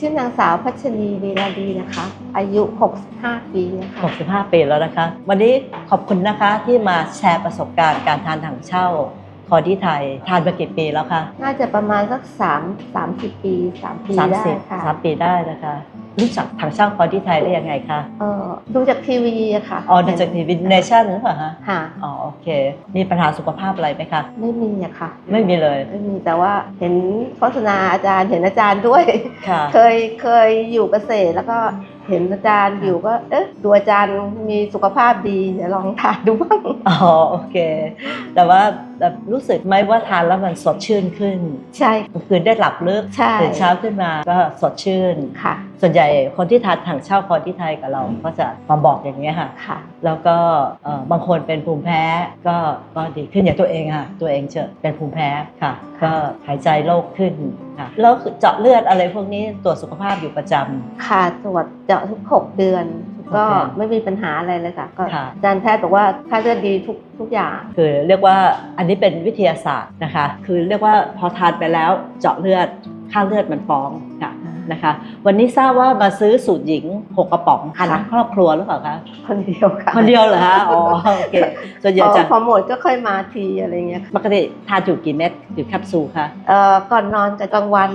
สาวพัชรีลีลาดีนะคะ อายุ 65 ปีนะคะ65 ปีแล้วนะคะ วันนี้ขอบคุณนะคะที่มาแชร์ประสบการณ์การทานถังเช่าคอที่ไทย ทานมากี่ปีแล้วคะน่าจะประมาณสัก 3 30 ปี 3 ปีได้ค่ะ30 3ปีได้นะคะ รู้จักถังเช่าคอที่ไทยได้ยังไงคะเออดูจากทีวีอะค่ะอ๋อดูจากทีวีเนชั่นหรือเปล่าคะค่ะอ๋อโอเค มีปัญหาสุขภาพอะไรไหมคะไม่มีอะค่ะ ไม่มีเลยไม่มีแต่ว่าเห็นโฆษณาอาจารย์เห็นอาจารย์ด้วยค่ะเคยเคยอยู่เกษตรแล้วก็เห็นอาจารย์อยู่ก็เอ๊ะ ดูอาจารย์มีสุขภาพดีเดี๋ยวลองทานดูบ้างอ๋อโอเค แต่ว่าแบบรู้สึกไหมว่าทานแล้วมันสดชื่นขึ้น ใช่กลางคืนได้หลับลึกใช่ตื่นเช้าขึ้นมาก็สดชื่นค่ะ ส่วนใหญ่คนที่ทานถังเช่าคอที่ไทยกับเราก็จะมาบอกอย่างนี้ยค่ะค่ะ แล้วก็เอ่อบางคนเป็นภูมิแพ้ก็ก็ดีขึ้นอย่างตัวเองค่ะ ตัวเองเจอเป็นภูมิแพ้ค่ะ ก็หายใจโล่งขึ้นค่ะแล้วเจาะเลือดอะไรพวกนี้ตรวจสุขภาพอยู่ประจำค่ะตรวจเจาะทุก 6 เดือน ก็โอเคไม่มีปัญหาอะไรเลยค่ะก็ค่ะอาจารย์แพทย์บอกว่าค่าเลือดดีทุกทุกอย่าง คือเรียกว่าอันนี้เป็นวิทยาศาสตร์นะคะ คือเรียกว่าพอทานไปแล้วเจาะเลือดค่าเลือดมันฟ้องค่ะ นะคะ วันนี้ทราบว่ามาซื้อสูตรหญิง6กระป๋องทานทั้งครอบครัวหรือเปล่าคะคนเดียวค่ะคนเดียวเหรอคะอ๋อโอเคส่วนใหญ่พอจะพอหมดก็ค่อยมาทีอะไรเงี้ยค่ะปกติทานอยู่กี่เม็ดอยู่แคปซูลคะเอ่อก่อนนอนกับกลางวัน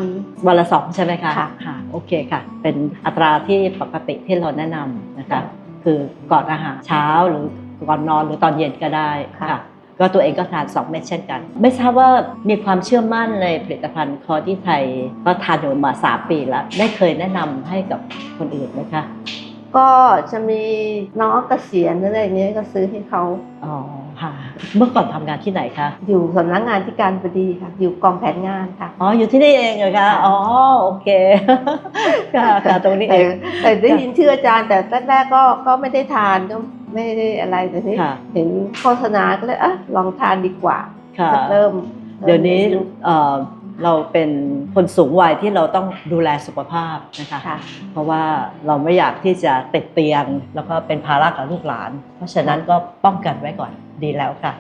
วันละสองใช่ไหมคะค่ะค่ะโอเคค่ะ เป็นอัตราที่ปกติที่เราแนะนำนะคะ คือก่อนอาหารเช้าหรือก่อนนอนหรือตอนเย็นก็ได้ค่ะค่ะ ก็ตัวเองก็ทาน2เม็ดเช่นกัน ไม่ทราบว่ามีความเชื่อมั่นในผลิตภัณฑ์คอที่ไทยก็ทานอยู่มา 3 ปีแล้ว ได้เคยแนะนำให้กับคนอื่นไหมคะ ก็จะมีน้องเกษียณอะไรเงี้ยก็ซื้อให้เขาอ๋อค่ะเมื่อก่อนทำงานที่ไหนคะอยู่สำนักงานที่การบดีค่ะ อยู่กองแผนงานค่ะอ๋ออยู่ที่นี่เองเหรอคะค่ะอ๋อโอเคค่ะค่ะตรงนี้เอแต่งแต่ได้ยินชื่ออาจารย์แต่แรกๆก็ก็ไม่ได้ทานก็ ไม่ได้อะไรแต่นี่ค่ะ เห็นโฆษณาก็เลยอะลองทานดีกว่าค่ะก็เริ่มเดี๋ยวนี้เอ่อเราเป็นคนสูงวัยที่เราต้องดูแลสุขภาพนะคะ ค่ะ เพราะว่าเราไม่อยากที่จะติดเตียง แล้วก็เป็นภาระกับลูกหลาน เพราะฉะนั้นก็ป้องกันไว้ก่อนดีแล้วค่ะ